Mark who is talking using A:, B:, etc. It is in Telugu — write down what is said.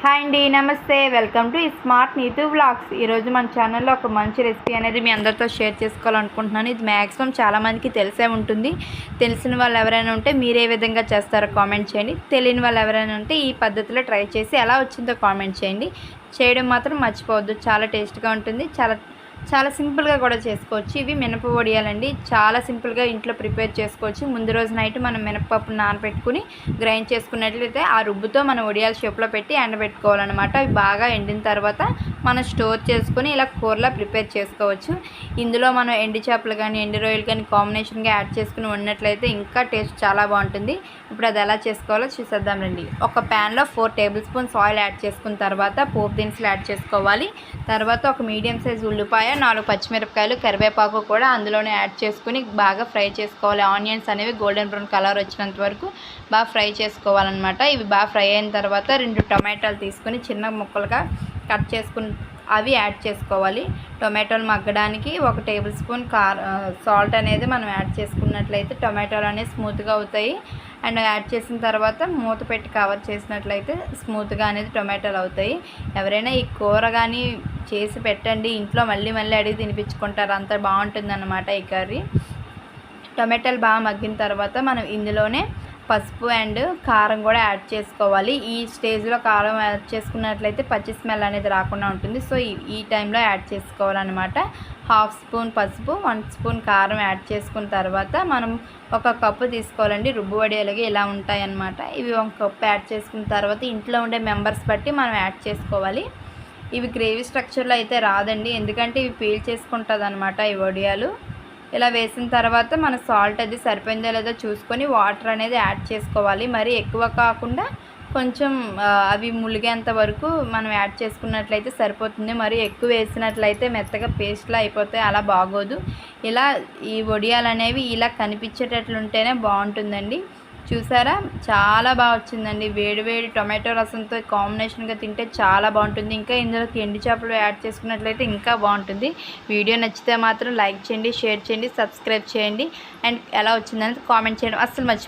A: హాయ్ అండి నమస్తే. Welcome to smart Neetu vlogs ఈరోజు మన ఛానల్లో ఒక మంచి రెసిపీ అనేది మీ అందరితో షేర్ చేసుకోవాలనుకుంటున్నాను. ఇది మ్యాక్సిమం చాలామందికి తెలిసే ఉంటుంది. తెలిసిన వాళ్ళు ఎవరైనా ఉంటే మీరు ఏ విధంగా చేస్తారో కామెంట్ చేయండి. తెలియని వాళ్ళు ఎవరైనా ఉంటే ఈ పద్ధతిలో ట్రై చేసి ఎలా వచ్చిందో కామెంట్ చేయండి. చేయడం మాత్రం మర్చిపోవద్దు. చాలా టేస్ట్గా ఉంటుంది. చాలా చాలా సింపుల్గా కూడా చేసుకోవచ్చు. ఇవి మినప వడియాలండి. చాలా సింపుల్గా ఇంట్లో ప్రిపేర్ చేసుకోవచ్చు. ముందు రోజు నైట్ మనం మినపప్పు నానబెట్టుకుని గ్రైండ్ చేసుకున్నట్లయితే ఆ రుబ్బుతో మనం వడియాల షేప్లో పెట్టి ఎండబెట్టుకోవాలన్నమాట. అవి బాగా ఎండిన తర్వాత మనం స్టోర్ చేసుకొని ఇలా కూరలా ప్రిపేర్ చేసుకోవచ్చు. ఇందులో మనం ఎండి చేపలు కానీ ఎండి రొయ్యలు కానీ కాంబినేషన్గా యాడ్ చేసుకుని ఉన్నట్లయితే ఇంకా టేస్ట్ చాలా బాగుంటుంది. ఇప్పుడు అది ఎలా చేసుకోవాలో చూసేద్దాం రండి. ఒక ప్యాన్లో four tablespoons oil add చేసుకున్న తర్వాత పోపు దినుసులు యాడ్ చేసుకోవాలి. తర్వాత ఒక మీడియం సైజ్ ఉల్లిపాయ నాలుగు పచ్చిమిరపకాయలు కరివేపాకు కూడా అందులోనే యాడ్ చేసుకుని బాగా ఫ్రై చేసుకోవాలి. ఆనియన్స్ అనేవి గోల్డెన్ బ్రౌన్ కలర్ వచ్చినంత వరకు బాగా ఫ్రై చేసుకోవాలన్నమాట. ఇవి బాగా ఫ్రై అయిన తర్వాత రెండు టొమాటోలు తీసుకుని చిన్న ముక్కలుగా కట్ చేసుకుని అవి యాడ్ చేసుకోవాలి. టొమాటోలు మగ్గడానికి ఒక టేబుల్ స్పూన్ కార్ సాల్ట్ అనేది మనం యాడ్ చేసుకున్నట్లయితే టొమాటోలు అనేవి స్మూత్గా అవుతాయి. అండ్ యాడ్ చేసిన తర్వాత మూత పెట్టి కవర్ చేసినట్లయితే స్మూత్గా అనేది టొమాటోలు అవుతాయి. ఎవరైనా ఈ కూర కానీ చేసి పెట్టండి. ఇంట్లో మళ్ళీ మళ్ళీ అడిగి తినిపించుకుంటారు. అంత బాగుంటుంది ఈ కర్రీ. టొమాటోలు బాగా మగ్గిన తర్వాత మనం ఇందులోనే పసుపు అండ్ కారం కూడా యాడ్ చేసుకోవాలి. ఈ స్టేజ్లో కారం యాడ్ చేసుకున్నట్లయితే పచ్చి స్మెల్ అనేది రాకుండా ఉంటుంది. సో ఈ టైంలో యాడ్ చేసుకోవాలన్నమాట. హాఫ్ స్పూన్ పసుపు వన్ స్పూన్ కారం యాడ్ చేసుకున్న తర్వాత మనం ఒక కప్పు తీసుకోవాలండి. రుబ్బు వడియాలకి ఇలా ఉంటాయన్నమాట. ఇవి ఒక కప్పు యాడ్ చేసుకున్న తర్వాత ఇంట్లో ఉండే మెంబర్స్ బట్టి మనం యాడ్ చేసుకోవాలి. ఇవి గ్రేవీ స్ట్రక్చర్లో అయితే రాదండి. ఎందుకంటే ఇవి పీల్ చేసుకుంటుంది అనమాట ఈ వడియాలు. ఇలా వేసిన తర్వాత మన సాల్ట్ అది సరిపోయిందో లేదో చూసుకొని వాటర్ అనేది యాడ్ చేసుకోవాలి. మరి ఎక్కువ కాకుండా కొంచెం అవి ములిగేంత వరకు మనం యాడ్ చేసుకున్నట్లయితే సరిపోతుంది. మరి ఎక్కువ వేసినట్లయితే మెత్తగా పేస్ట్లా అయిపోతే అలా బాగోదు. ఇలా ఈ వడియాలు అనేవి ఇలా కనిపించేటట్లుంటేనే బాగుంటుందండి. చూసారా? చాలా బాగా వచ్చిందండి. వేడి వేడి టొమాటో రసంతో కాంబినేషన్గా తింటే చాలా బాగుంటుంది. ఇంకా ఇందులోకి ఎండి చేపలు యాడ్ చేసుకున్నట్లయితే ఇంకా బాగుంటుంది. వీడియో నచ్చితే మాత్రం లైక్ చేయండి షేర్ చేయండి సబ్స్క్రైబ్ చేయండి. అండ్ ఎలా వచ్చిందనేది కామెంట్ చేయడం. అస్సలు మర్చిపో